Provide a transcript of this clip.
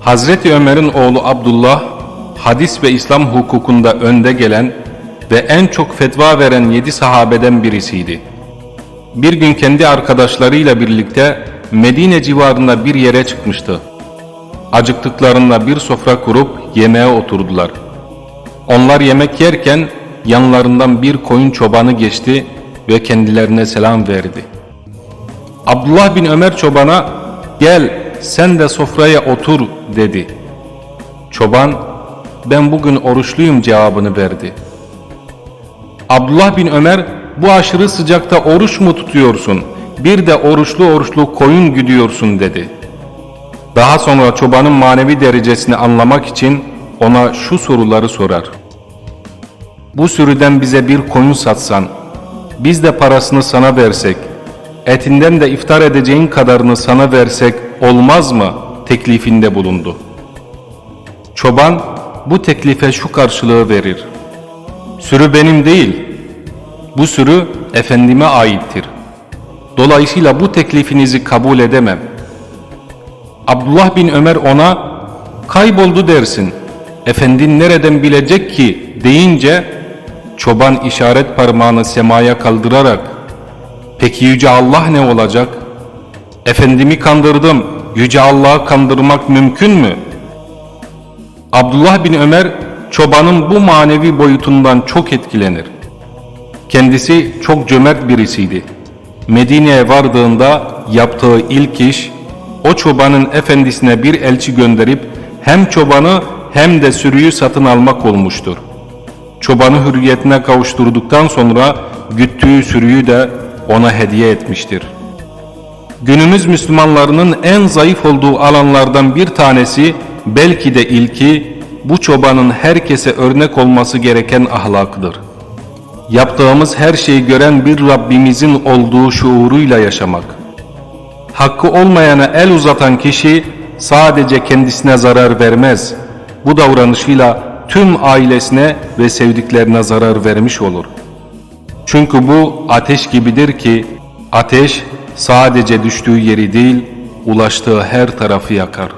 Hazreti Ömer'in oğlu Abdullah, hadis ve İslam hukukunda önde gelen ve en çok fetva veren yedi sahabeden birisiydi. Bir gün kendi arkadaşlarıyla birlikte Medine civarında bir yere çıkmıştı. Acıktıklarında bir sofra kurup yemeğe oturdular. Onlar yemek yerken yanlarından bir koyun çobanı geçti ve kendilerine selam verdi. Abdullah bin Ömer çobana gel sen de sofraya otur dedi. Çoban ben bugün oruçluyum cevabını verdi. Abdullah bin Ömer bu aşırı sıcakta oruç mu tutuyorsun? Bir de oruçlu oruçlu koyun güdüyorsun dedi. Daha sonra çobanın manevi derecesini anlamak için ona şu soruları sorar. Bu sürüden bize bir koyun satsan, biz de parasını sana versek, etinden de iftar edeceğin kadarını sana versek olmaz mı? teklifinde bulundu. Çoban bu teklife şu karşılığı verir. Sürü benim değil, bu sürü efendime aittir. Dolayısıyla bu teklifinizi kabul edemem. Abdullah bin Ömer ona kayboldu dersin. Efendin nereden bilecek ki deyince çoban işaret parmağını semaya kaldırarak peki yüce Allah ne olacak? Efendimi kandırdım. Yüce Allah'ı kandırmak mümkün mü? Abdullah bin Ömer çobanın bu manevi boyutundan çok etkilenir. Kendisi çok cömert birisiydi. Medine'ye vardığında yaptığı ilk iş o çobanın efendisine bir elçi gönderip hem çobanı hem de sürüyü satın almak olmuştur. Çobanı hürriyetine kavuşturduktan sonra güttüğü sürüyü de ona hediye etmiştir. Günümüz Müslümanlarının en zayıf olduğu alanlardan bir tanesi belki de ilki bu çobanın herkese örnek olması gereken ahlakıdır. Yaptığımız her şeyi gören bir Rabbimizin olduğu şuuruyla yaşamak. Hakkı olmayana el uzatan kişi sadece kendisine zarar vermez. Bu davranışıyla tüm ailesine ve sevdiklerine zarar vermiş olur. Çünkü bu ateş gibidir ki ateş sadece düştüğü yeri değil ulaştığı her tarafı yakar.